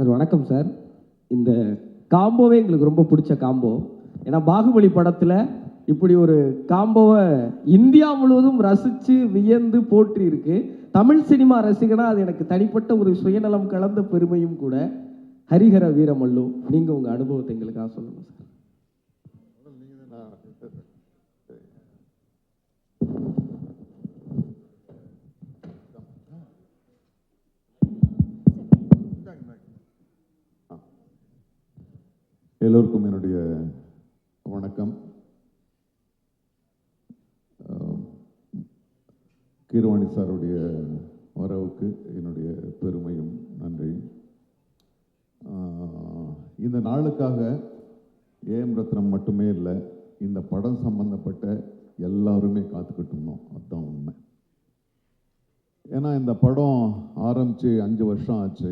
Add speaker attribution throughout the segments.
Speaker 1: Sir வணக்கம் sir. இந்த காம்போவே எங்களுக்கு ரொம்ப பிடிச்ச காம்போ. ஏன்னா பாகுபலி படத்தில் இப்படி ஒரு காம்போவை இந்தியா முழுவதும் ரசித்து வியந்து போற்றி இருக்கு தமிழ் சினிமா ரசிகனா அது எனக்கு தனிப்பட்ட ஒரு சுயநலம் கலந்த பெருமையும் கூட. ஹரிஹர வீரமல்லு நீங்கள் உங்கள் அனுபவத்தை எங்களுக்காக சொல்லுங்கள் சார்.
Speaker 2: எல்லோருக்கும் என்னுடைய வணக்கம். கீரவாணி சாருடைய வரவுக்கு என்னுடைய பெருமையும் நன்றி இந்த நாளுக்காக ஏஎம் ரத்னம் மட்டுமே இல்லை இந்த படம் சம்பந்தப்பட்ட எல்லாருமே காத்துக்கிட்டு அதுதான் உண்மை. ஏன்னா இந்த படம் ஆரம்பித்து அஞ்சு வருஷம் ஆச்சு.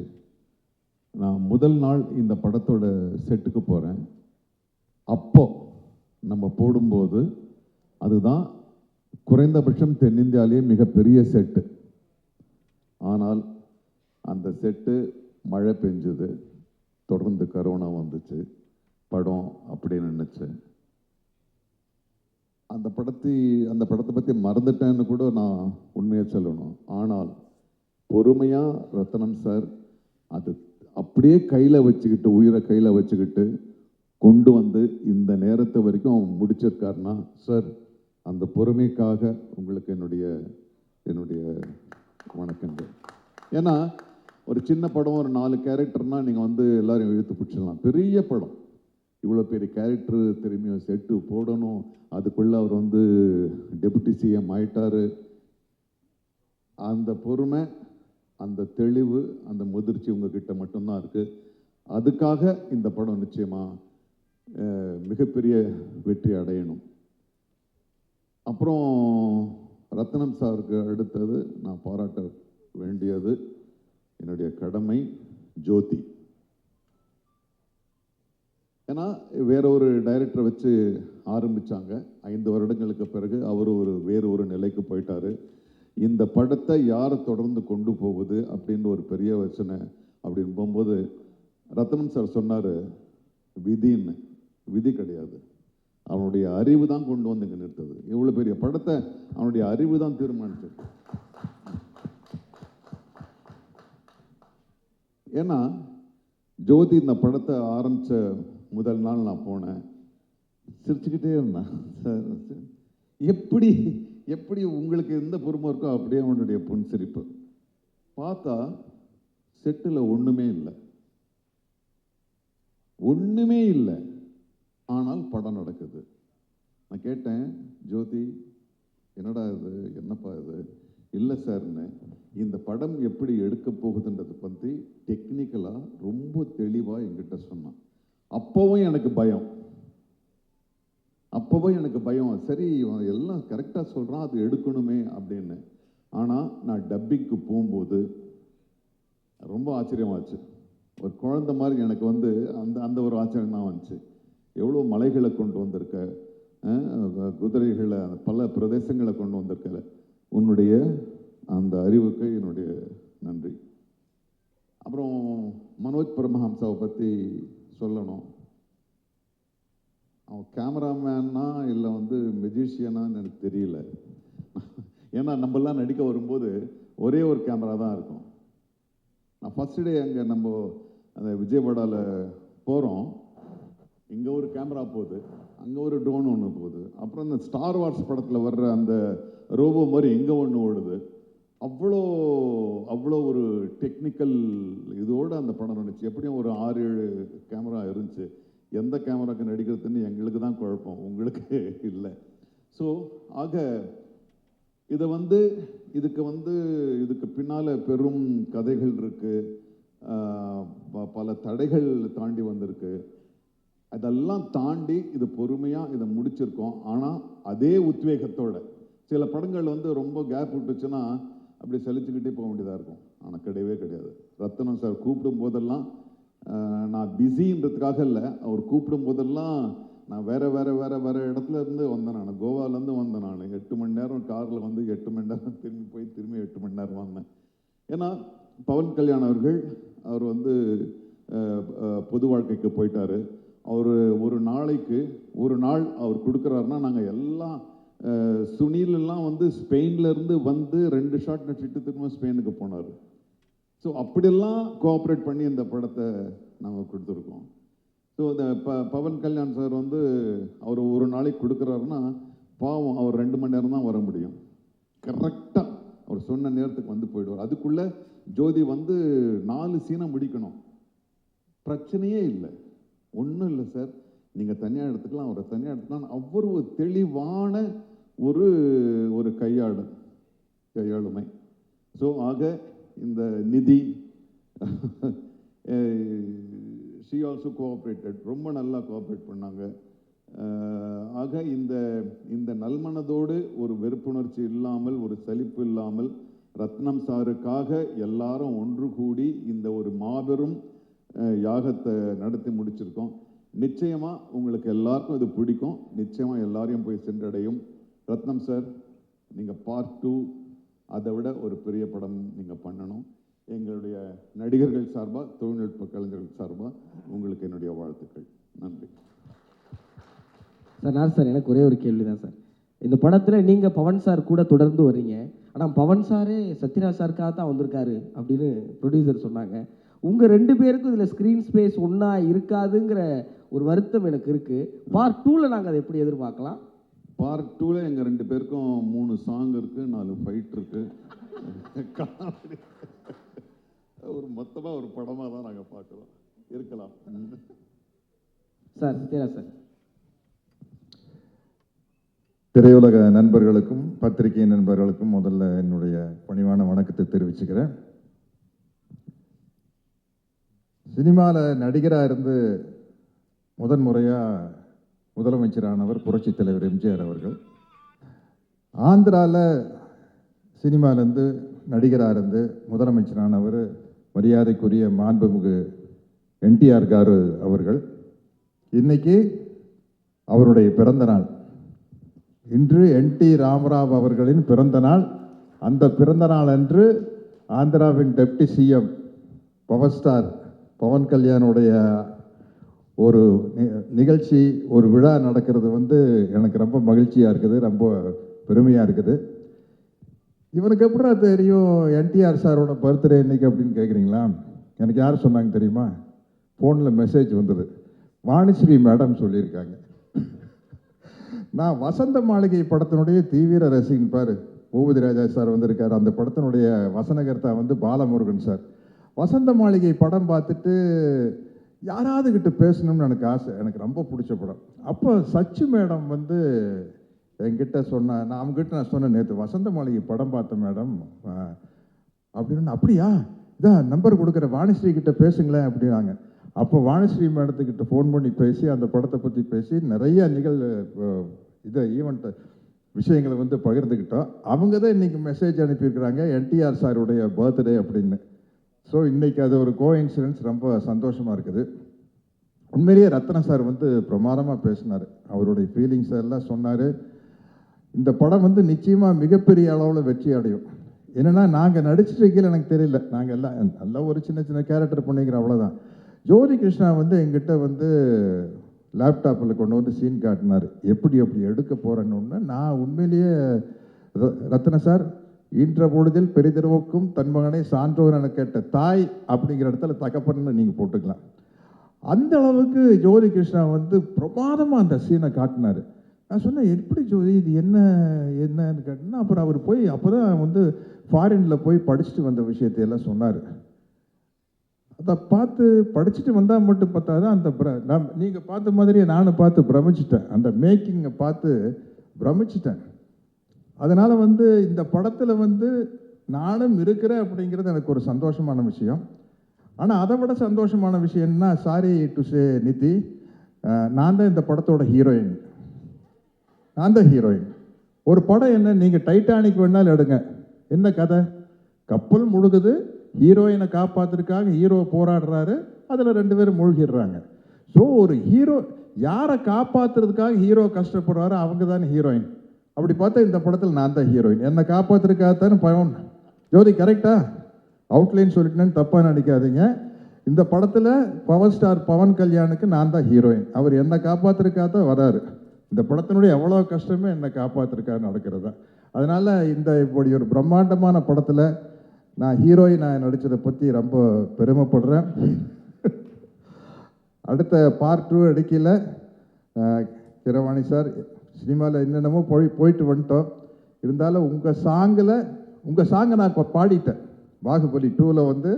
Speaker 2: நான் முதல் நாள் இந்த படத்தோட செட்டுக்கு போகிறேன் அப்போ நம்ம போடும்போது அதுதான் குறைந்தபட்சம் தென்னிந்தியாவிலேயே மிகப்பெரிய செட்டு. ஆனால் அந்த செட்டு மழை பெஞ்சுது. தொடர்ந்து கரோனா வந்துச்சு. படம் அப்படியே நின்றுச்சு அந்த படத்தை அந்த படத்தை பற்றி மறந்துட்டேன்னு கூட நான் உண்மையை சொல்லணும். ஆனால் பொறுமையாக ரத்தனம் சார் அது அப்படியே கையில் வச்சுக்கிட்டு உயிரை கையில் வச்சுக்கிட்டு கொண்டு வந்து இந்த நேரத்தை வரைக்கும் அவன் முடிச்சிருக்காருன்னா சார் அந்த பொறுமைக்காக உங்களுக்கு என்னுடைய என்னுடைய வணக்கங்கள். ஏன்னா ஒரு சின்ன படம் ஒரு நாலு கேரக்டர்னால் நீங்கள் வந்து எல்லோரையும் இழுத்து பிடிச்சிடலாம். பெரிய படம். இவ்வளோ பெரிய கேரக்டர் திரும்பியும் செட்டு போடணும். அதுக்குள்ளே அவர் வந்து டெபுட்டி சிஎம் ஆயிட்டார். அந்த பொறுமை அந்த தெளிவு அந்த முதிர்ச்சி உங்ககிட்ட மட்டும்தான் இருக்குது அதுக்காக இந்த படம் நிச்சயமாக மிகப்பெரிய வெற்றி அடையணும். அப்புறம் ரத்னம் சாருக்கு அடுத்தது நான் பாராட்ட வேண்டியது என்னுடைய கடமை ஜோதி. ஏன்னா வேற ஒரு டைரக்டரை வச்சு ஆரம்பிச்சாங்க. ஐந்து வருடங்களுக்கு பிறகு அவர் ஒரு வேறு ஒரு நிலைக்கு போயிட்டார். இந்த படத்தை யார் தொடர்ந்து கொண்டு போகுது அப்படின்ற ஒரு பெரிய வச்சனை அப்படின்னு போகும்போது ரத்னம் சார் சொன்னார் விதின்னு. விதி கிடையாது. அவனுடைய அறிவு தான் கொண்டு வந்து இங்கே நிறுத்தது. இவ்வளோ பெரிய படத்தை அவனுடைய அறிவு தான் தீர்மானிச்சது. ஏன்னா ஜோதி இந்த படத்தை ஆரம்பித்த முதல் நாள் நான் போனேன். சிரிச்சுக்கிட்டே இருந்தேன் எப்படி எப்படி உங்களுக்கு எந்த பொறுமை இருக்கோ அப்படியே அவனுடைய புன்சிரிப்பு. பார்த்தா செட்டில் ஒன்றுமே இல்லை. ஒன்றுமே இல்லை. ஆனால் படம் நடக்குது. நான் கேட்டேன் ஜோதி என்னடா இது? என்னப்பா இது? இல்லை சார்னு இந்த படம் எப்படி எடுக்க போகுதுன்றதை பற்றி டெக்னிக்கலாக ரொம்ப தெளிவாக என்கிட்ட சொன்னான். அப்போவும் எனக்கு பயம். அப்போவும் எனக்கு பயம். சரி இவன் எல்லாம் கரெக்டாக சொல்கிறான் அது எடுக்கணுமே அப்படின்னு. ஆனால் நான் டப்பிங்க்கு போகும்போது ரொம்ப ஆச்சரியமாச்சு. ஒரு குழந்தை மாதிரி எனக்கு வந்து அந்த அந்த ஒரு ஆச்சரியம் தான் வந்துச்சு. எவ்வளோ மலைகளை கொண்டு வந்திருக்க குதிரைகளை அந்த பல பிரதேசங்களை கொண்டு வந்திருக்க. உன்னுடைய அந்த அறிவுக்கு என்னுடைய நன்றி. அப்புறம் மனோஜ் பரமஹம்சாவை பற்றி சொல்லணும். அவன் கேமராமேனா இல்லை வந்து மெஜிஷியனான்னு எனக்கு தெரியல. ஏன்னா நம்மலாம் நடிக்க வரும்போது ஒரே ஒரு கேமரா தான் இருக்கும். நான் ஃபஸ்ட் டே அங்கே நம்ம அந்த விஜயவாடாவில் போகிறோம் இங்கே ஒரு கேமரா போகுது அங்கே ஒரு ட்ரோன் ஒன்று போகுது அப்புறம் இந்த ஸ்டார் வார்ஸ் படத்தில் வர்ற அந்த ரோபோ மாதிரி இங்கே ஒன்று ஓடுது. அவ்வளோ அவ்வளோ ஒரு டெக்னிக்கல் இதோடு அந்த படம் நினச்சி எப்படியும் ஒரு ஆறு ஏழு கேமரா இருந்துச்சு. எந்த கேமராக்கு நடிக்கிறதுன்னு எங்களுக்கு தான் குழப்பம். உங்களுக்கு இல்லை. ஸோ ஆக இதை வந்து இதுக்கு வந்து இதுக்கு பின்னால் பெரும் கதைகள் இருக்குது பல தடைகள் தாண்டி வந்திருக்கு. அதெல்லாம் தாண்டி இது பொறுமையாக இதை முடிச்சிருக்கோம். ஆனால் அதே உத்வேகத்தோட. சில படங்கள் வந்து ரொம்ப கேப் விட்டுச்சுன்னா அப்படி சலிச்சுக்கிட்டே போக வேண்டியதாக இருக்கும். ஆனால் கிடையவே கிடையாது. ரத்தனம் சார் கூப்பிடும் போதெல்லாம் நான் பிஸின்றதுக்காக இல்லை. அவர் கூப்பிடும் போதெல்லாம் நான் வேற வேற வேற வேற இடத்துல இருந்து வந்தேன் நான். கோவாலேருந்து வந்தேன் நான். எட்டு மணி நேரம் காரில் வந்து எட்டு மணி நேரம் திரும்பி போய் திரும்பி எட்டு மணி நேரம் வந்தேன். ஏன்னா பவன் கல்யாண் அவர்கள் அவர் வந்து பொது வாழ்க்கைக்கு போயிட்டார். அவர் ஒரு நாளைக்கு ஒரு நாள் அவர் கொடுக்குறாருன்னா நாங்கள் எல்லாம் சுனிலெல்லாம் வந்து ஸ்பெயின்லேருந்து வந்து ரெண்டு ஷாட் நடிச்சிட்டு திரும்ப ஸ்பெயினுக்கு போனார். ஸோ அப்படியெல்லாம் கோஆப்ரேட் பண்ணி இந்த படத்தை நாங்கள் கொடுத்துருக்கோம். ஸோ இந்த ப பவன் கல்யாண் சார் வந்து அவர் ஒரு நாளைக்கு கொடுக்குறாருன்னா பாவம் அவர் ரெண்டு மணி நேரம் தான் வர முடியும். கரெக்டாக அவர் சொன்ன நேரத்துக்கு வந்து போயிடுவார். அதுக்குள்ளே ஜோதி வந்து நாலு சீனை முடிக்கணும். பிரச்சனையே இல்லை. ஒன்றும் இல்லை சார். நீங்கள் தனியாக எடுத்துக்கலாம் அவரை தனியாக எடுத்துக்கலாம். அவ்வளவு தெளிவான ஒரு ஒரு கையாளு கையாளுமை. ஸோ ஆக இந்த நிதி. ஷி ஆல்சோ கோஆப்ரேட்டட் ரொம்ப நல்லா கோஆப்ரேட் பண்ணாங்க. ஆக இந்த இந்த நல்மனதோடு ஒரு வெறுப்புணர்ச்சி இல்லாமல் ஒரு சலிப்பு இல்லாமல் ரத்னம் சாருக்காக எல்லாரும் ஒன்று கூடி இந்த ஒரு மாபெரும் யாகத்தை நடத்தி முடிச்சிருக்கோம். நிச்சயமாக உங்களுக்கு எல்லாருக்கும் இது பிடிக்கும். நிச்சயமாக எல்லாரையும் போய் சென்றடையும். ரத்னம் சார் நீங்கள் பார்ட் டூ அதை விட ஒரு பெரிய படம் நீங்கள் பண்ணணும். எங்களுடைய நடிகர்கள் சார்பாக தொழில்நுட்ப கலைஞர்கள் சார்பாக உங்களுக்கு என்னுடைய வாழ்த்துக்கள். நன்றி.
Speaker 1: சார் நான் சார் எனக்கு ஒரே ஒரு கேள்வி தான் சார். இந்த படத்தில் நீங்கள் பவன் சார் கூட தொடர்ந்து வர்றீங்க. ஆனால் பவன் சாரே சத்யராஜ் சாருக்காக தான் வந்திருக்காரு அப்படின்னு ப்ரொடியூசர் சொன்னாங்க. உங்கள் ரெண்டு பேருக்கும் இதில் ஸ்க்ரீன் ஸ்பேஸ் ஒன்றா இருக்காதுங்கிற ஒரு வருத்தம் எனக்கு இருக்குது பார்ட் டூவில் நாங்கள் அதை எப்படி எதிர்பார்க்கலாம்?
Speaker 2: பார்ட் டூவில் எங்கள் ரெண்டு பேருக்கும் மூணு சாங் இருக்கு நாலு ஃபைட் இருக்கு. ஒரு மொத்தமாக ஒரு படமாக தான் நாங்கள் பார்க்குறோம். இருக்கலாம்.
Speaker 1: Sir Sathyaraj sir.
Speaker 3: திரையுலக நண்பர்களுக்கும் பத்திரிகை நண்பர்களுக்கும் முதல்ல என்னுடைய பணிவான வணக்கத்தை தெரிவிச்சுக்கிறேன். சினிமாவில் நடிகராக இருந்து முதன் முறையாக முதலமைச்சரானவர் புரட்சித் தலைவர் எம்ஜிஆர் அவர்கள். ஆந்திராவில் சினிமாலேருந்து நடிகராக இருந்து முதலமைச்சரானவர் மரியாதைக்குரிய மாண்புமிகு என்டிஆர் காரு அவர்கள். இன்னைக்கு அவருடைய பிறந்த நாள். இன்று என்டி ராமராவ் அவர்களின் பிறந்த நாள். அந்த பிறந்த நாள் அன்று ஆந்திராவின் deputy CM power star Pawan கல்யாணுடைய ஒரு நி- நிகழ்ச்சி ஒரு விழா நடக்கிறது வந்து எனக்கு ரொம்ப மகிழ்ச்சியாக இருக்குது ரொம்ப பெருமையாக இருக்குது. இவனுக்கு எப்படா தெரியும் என்டிஆர் சாரோட பர்த்டே இன்னைக்கு அப்படின்னு கேட்குறீங்களா எனக்கு யார் சொன்னாங்க தெரியுமா? ஃபோனில் மெசேஜ் வந்தது. வாணிஸ்ரீ மேடம் சொல்லியிருக்காங்க. நான் வசந்த மாளிகை படத்தினுடைய தீவிர ரசிகன் பாரு பூபதி ராஜா சார் வந்திருக்கார். அந்த படத்தினுடைய வசனகர்த்தா வந்து பாலமுருகன் சார். வசந்த மாளிகை படம் பார்த்துட்டு யாராவது கிட்ட பேசணும்னு எனக்கு ஆசை. எனக்கு ரொம்ப பிடிச்ச படம். அப்போ சச்சு மேடம் வந்து என்கிட்ட சொன்ன நான் அவங்ககிட்ட நான் சொன்னேன் நேற்று வசந்த மாளிகை படம் பார்த்தேன் மேடம் அப்படின்னு அப்படியா? இதான் நம்பர் கொடுக்குற வாணிஸ்ரீ கிட்ட பேசுங்களேன் அப்படின்னாங்க. அப்போ வாணிஸ்ரீ மேடத்துக்கிட்ட ஃபோன் பண்ணி பேசி அந்த படத்தை பற்றி பேசி நிறைய நிகழ் இதை ஈவெண்ட்டை விஷயங்களை வந்து பகிர்ந்துக்கிட்டோம். அவங்க தான் இன்றைக்கி மெசேஜ் அனுப்பியிருக்கிறாங்க என்டிஆர் சாருடைய பர்த்டே அப்படின்னு. ஸோ இன்றைக்கி அது ஒரு கோ இன்சிடென்ஸ் ரொம்ப சந்தோஷமாக இருக்குது. உண்மையிலேயே ரத்ன சார் வந்து பிரமாதமாக பேசினார். அவருடைய ஃபீலிங்ஸ் எல்லாம் சொன்னார். இந்த படம் வந்து நிச்சயமாக மிகப்பெரிய அளவில் வெற்றி அடையும். என்னன்னா நாங்கள் நடிச்சிட்டு எனக்கு தெரியல. நாங்கள் எல்லாம் நல்ல ஒரு சின்ன சின்ன கேரக்டர் பண்ணிக்கிறோம் அவ்வளோதான் ஜோதி கிருஷ்ணா வந்து எங்கிட்ட வந்து லேப்டாப்பில் கொண்டு வந்து சீன் காட்டினார். எப்படி எப்படி எடுக்க போகிறேன்னு நான் உண்மையிலேயே ர- ரத்ன சார் ஈன்ற பொழுதில் பெரிதருவுக்கும் தன் மகனை சான்றோர் என கேட்ட தாய் அப்படிங்கிற இடத்துல தகப்பன்னு நீங்கள் போட்டுக்கலாம். அந்த அளவுக்கு ஜோதி கிருஷ்ணா வந்து பிரமாதமாக அந்த சீனை காட்டினார். நான் சொன்னேன் எப்படி ஜோதி இது என்ன என்னன்னு கேட்டேன்னா அப்புறம் அவர் போய் அப்போ தான் வந்து ஃபாரினில் போய் படிச்சுட்டு வந்த விஷயத்தையெல்லாம் சொன்னார். அதை பார்த்து படிச்சுட்டு வந்தால் மட்டும் பார்த்தாது அந்த பிர நான் நீங்கள் பார்த்த மாதிரியே நானும் பார்த்து பிரமிச்சிட்டேன். அந்த மேக்கிங்கை பார்த்து பிரமிச்சிட்டேன். அதனால் வந்து இந்த படத்தில் வந்து நானும் இருக்கிறேன் அப்படிங்கிறது எனக்கு ஒரு சந்தோஷமான விஷயம். ஆனால் அதை விட சந்தோஷமான விஷயம்னா சாரி டு சே நிதி நான் தான் இந்த படத்தோட ஹீரோயின் நான் தான் ஹீரோயின் ஒரு படம் என்ன நீங்கள் டைட்டானிக் வேணாலும் எடுங்க. என்ன கதை? கப்பல் முழுகுது ஹீரோயினை காப்பாத்துறதுக்காக ஹீரோ போராடுறாரு அதில் ரெண்டு பேரும் மூழ்கிடுறாங்க. ஸோ ஒரு ஹீரோ யாரை காப்பாத்துறதுக்காக ஹீரோ கஷ்டப்படுறாரோ அவங்க தானே ஹீரோயின் அப்படி பார்த்தா இந்த படத்தில் நான் தான் ஹீரோயின் என்னை காப்பாற்றிருக்காதான்னு பயம் பவன் ஜோதி கரெக்டா அவுட்லைன் சொல்லிட்டேன்னு தப்பாக நினைக்காதீங்க. இந்த படத்தில் பவர் ஸ்டார் பவன் கல்யாணுக்கு நான் தான் ஹீரோயின் அவர் என்னை காப்பாற்றிருக்காதான் வராரு. இந்த படத்தினுடைய எவ்வளோ கஷ்டமே என்னை காப்பாற்றிருக்காரு நடக்கிறது. தான் அதனால் இந்த இப்படி ஒரு பிரம்மாண்டமான படத்தில் நான் ஹீரோயினாக நடித்ததை பற்றி ரொம்ப பெருமைப்படுறேன். அடுத்த பார்ட் டூ எடுக்கல. கிரவாணி சார் சினிமாவில் என்னென்னமோ போய் போயிட்டு வந்துட்டோம். இருந்தாலும் உங்கள் சாங்கில் உங்கள் சாங்கை நான் இப்போ பாடிட்டேன். பாகுபலி டூவில் வந்து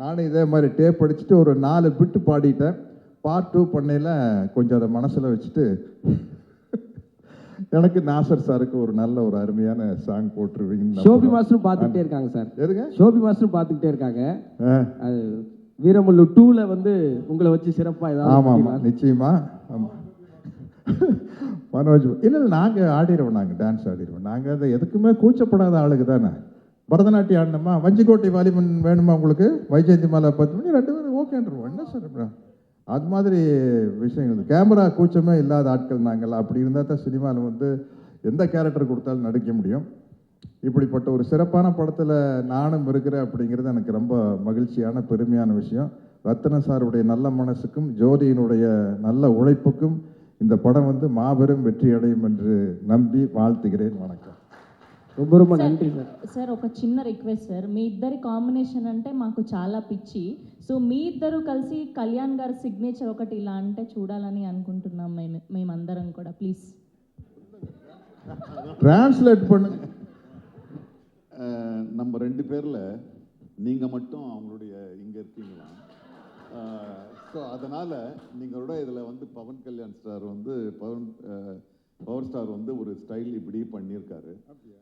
Speaker 3: நானும் இதே மாதிரி டேப் அடிச்சுட்டு ஒரு நாலு பிட்டு பாடிட்டேன். பார்ட் டூ பண்ணையில் கொஞ்சம் அதை மனசில் வச்சுட்டு எனக்கு நாசர் சாருக்கு ஒரு நல்ல ஒரு அருமையான சாங் போட்டுருவீங்கன்னு
Speaker 1: ஷோபி
Speaker 3: நம்புறேன்.
Speaker 1: மாஸ்டரும் பார்த்துக்கிட்டே இருக்காங்க சார்.
Speaker 3: எதுங்க?
Speaker 1: ஷோபி மாஸ்டரும் பார்த்துக்கிட்டே இருக்காங்க. வீரமல்லு டூல வந்து உங்களை வச்சு சிறப்பா
Speaker 3: ஆமாம்
Speaker 1: ஏதாவது
Speaker 3: ஆமாம் நிச்சயமா. ஆமாம் மனோஜ் இல்லை இல்லை நாங்கள் ஆடிடுவோம் நாங்கள் டான்ஸ் ஆடிடுவோம் நாங்கள் அதை எதுக்குமே கூச்சப்படாத ஆளுக்கு தானே. பரதநாட்டியம் ஆடணுமா? வஞ்சிக்கோட்டை வாலிபன் வேணுமா உங்களுக்கு? வைஜெயந்தி மாலை பத்து மணி ரெண்டு பேரும் ஓகேன்றோம் என்ன சார் இப்போ அது மாதிரி விஷயங்கள். கேமரா கூச்சமே இல்லாத ஆட்கள் நாங்கள். அப்படி இருந்தால் தான் சினிமாவில் வந்து எந்த கேரக்டர் கொடுத்தாலும் நடிக்க முடியும். இப்படிப்பட்ட ஒரு சிறப்பான படத்தில் நானும் இருக்கிறேன் அப்படிங்கிறது எனக்கு ரொம்ப மகிழ்ச்சியான பெருமையான விஷயம். ரத்தன சாருடைய நல்ல மனசுக்கும் ஜோதியினுடைய நல்ல உழைப்புக்கும் இந்த படம் வந்து மாபெரும் வெற்றி அடையும் என்று நம்பி வாழ்த்துகிறேன் வணக்கம்
Speaker 1: ரொம்ப ரொம்ப நன்றி சார்
Speaker 4: సార్ ఒక చిన్న రిక్వెస్ట్ సార్ మీ ఇద్దరి కాంబినేషన్ అంటే మాకు చాలా పిచ్చి సో మీ ఇద్దరు కలిసి కళ్యాణ్ గారి సిగ్నేచర్ ఒకటి ఇలా అంటే చూడాలని అనుకుంటున్నాం మేము మేమందరం కూడా ప్లీజ్
Speaker 3: டிரான்ஸ்லேட் பண்ணுங்க
Speaker 2: அஹ், நம்ம ரெண்டு பேரில் நீங்கள் மட்டும் அவங்களுடைய இங்கே இருக்கீங்களா ஸோ அதனால் நீங்களோட இதில் வந்து பவன் கல்யாண் ஸ்டார் வந்து பவன் அஹ், பவர் ஸ்டார் வந்து ஒரு ஸ்டைல் இப்படி பண்ணியிருக்காரு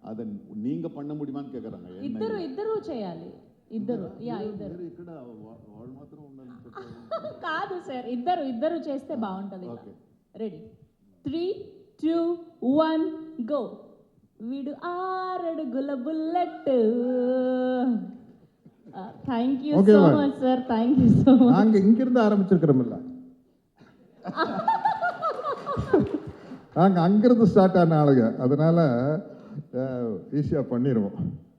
Speaker 2: அதை நீங்கள் பண்ண முடியுமான்னு கேட்குறாங்க
Speaker 4: ఇద్దరు ఇద్దరు చేయాలి ఇద్దరు యా ఇద్దరు
Speaker 2: ఇక్కడ వా- వాళ్ళు మాత్రం ఉండాలి
Speaker 4: కాదు సార్ ఇద్దరు ఇద్దరు చేస్తే బాగుంటుంది
Speaker 2: okay
Speaker 4: ready three two one go వీడు ఆరడుగుల bullet thank you
Speaker 3: okay so
Speaker 4: much sir thank you so much
Speaker 3: நாங்கள் இங்கிருந்து ஆரம்பிச்சிருக்கிறோம்ல. நாங்கள் அங்கிருந்து ஸ்டார்ட் ஆன ஆளுங்க. அதனால ஈஸியாக பண்ணிடுவோம்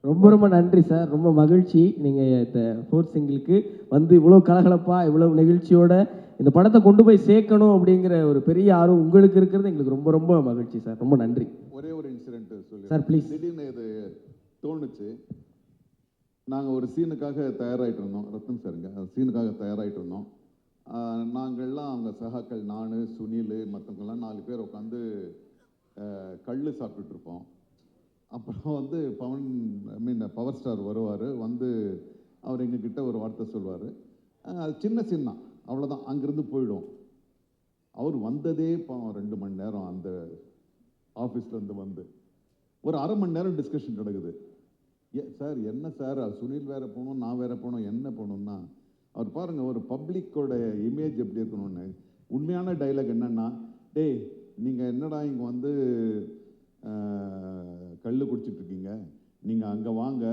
Speaker 1: ரொம்ப ரொம்ப நன்றி சார் ரொம்ப மகிழ்ச்சி. நீங்கள் இந்த ஃபோர்த் சிங்கிளுக்கு வந்து இவ்வளோ கலகலப்பாக இவ்வளோ நிகழ்ச்சியோட இந்த படத்தை கொண்டு போய் சேர்க்கணும் அப்படிங்கிற ஒரு பெரிய ஆர்வம் உங்களுக்கு இருக்கிறது எங்களுக்கு ரொம்ப ரொம்ப மகிழ்ச்சி சார் ரொம்ப நன்றி.
Speaker 2: ஒரே ஒரு இன்சிடென்ட் சொல்லி
Speaker 1: சார் ப்ளீஸ்
Speaker 2: திடீர்னு இது தோணுச்சு. நாங்கள் ஒரு சீனுக்காக தயாராகிட்டு இருந்தோம். ரத்தன் சாருங்க. அந்த சீனுக்காக தயாராகிட்டு இருந்தோம். நாங்கள்லாம் அவங்க சகாக்கள் நான் சுனில் மற்றவங்கெல்லாம் நாலு பேர் உட்காந்து கல் சாப்பிட்டுட்ருப்போம். அப்புறம் வந்து Pawan I mean power star வருவார். வந்து அவர் எங்ககிட்ட ஒரு வார்த்தை சொல்வார். அது சின்ன சின்ன தான். அவ்வளோதான் அங்கேருந்து போயிடும். அவர் வந்ததே பாவம் ரெண்டு மணி நேரம் அந்த ஆஃபீஸ்லேருந்து வந்து. ஒரு அரை மணி நேரம் டிஸ்கஷன் நடக்குது. சார் என்ன சார்? சுனில் வேற போகணும் நான் வேற போகணும் என்ன போகணும்னா அவர் பாருங்க ஒரு பப்ளிக்கோட இமேஜ் எப்படி இருக்கணும்னு. உண்மையான டைலாக் என்னன்னா டேய் நீங்கள் என்னடா இங்கே வந்து கல் குடிச்சிட்டு இருக்கீங்க? நீங்கள் அங்கே வாங்க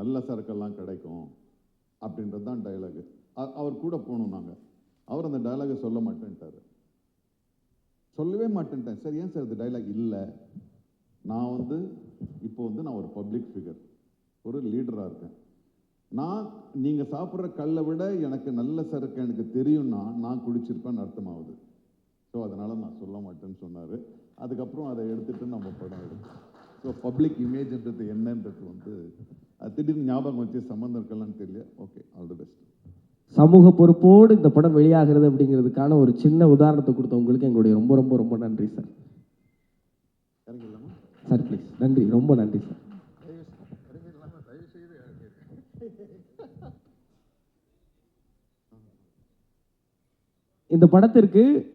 Speaker 2: நல்ல சரக்கெல்லாம் கிடைக்கும் அப்படின்றது தான் டைலாகு அவர் கூட போகணும் நாங்கள் அவர் அந்த டைலாகை சொல்ல மாட்டேன்ட்டாரு. சொல்லவே மாட்டேன்ட்டேன். சார் ஏன் சார் அது டைலாக் இல்லை? நான் வந்து இப்போ வந்து நான் ஒரு பப்ளிக் ஃபிகர் ஒரு லீடராக இருக்கேன். நான் நீங்கள் சாப்பிட்ற கல்லை விட எனக்கு நல்ல சரக்கு எனக்கு தெரியும்னா நான் குடிச்சிருப்பேன்னு அர்த்தமாகுது ஸோ அதனால் நான் சொல்ல மாட்டேன்னு சொன்னார். அதுக்கப்புறம் அதை எடுத்துகிட்டு நம்ம படம் எடுத்தோம். ஸோ பப்ளிக் இமேஜ்ன்றது என்னன்றது வந்து அது திடீர்னு ஞாபகம் வச்சு சம்மந்தம் இருக்கலாம்னு தெரியல. ஓகே ஆல் தி பெஸ்ட்
Speaker 1: சமூக பொறுப்போடு இந்த படம் வெளியாகிறது அப்படிங்கிறதுக்கான ஒரு சின்ன உதாரணத்தை கொடுத்த உங்களுக்கு எங்களுடைய ரொம்ப ரொம்ப ரொம்ப நன்றி சார் சார் ப்ளீஸ் நன்றி. ரொம்ப நன்றி சார். இந்த படத்திற்கு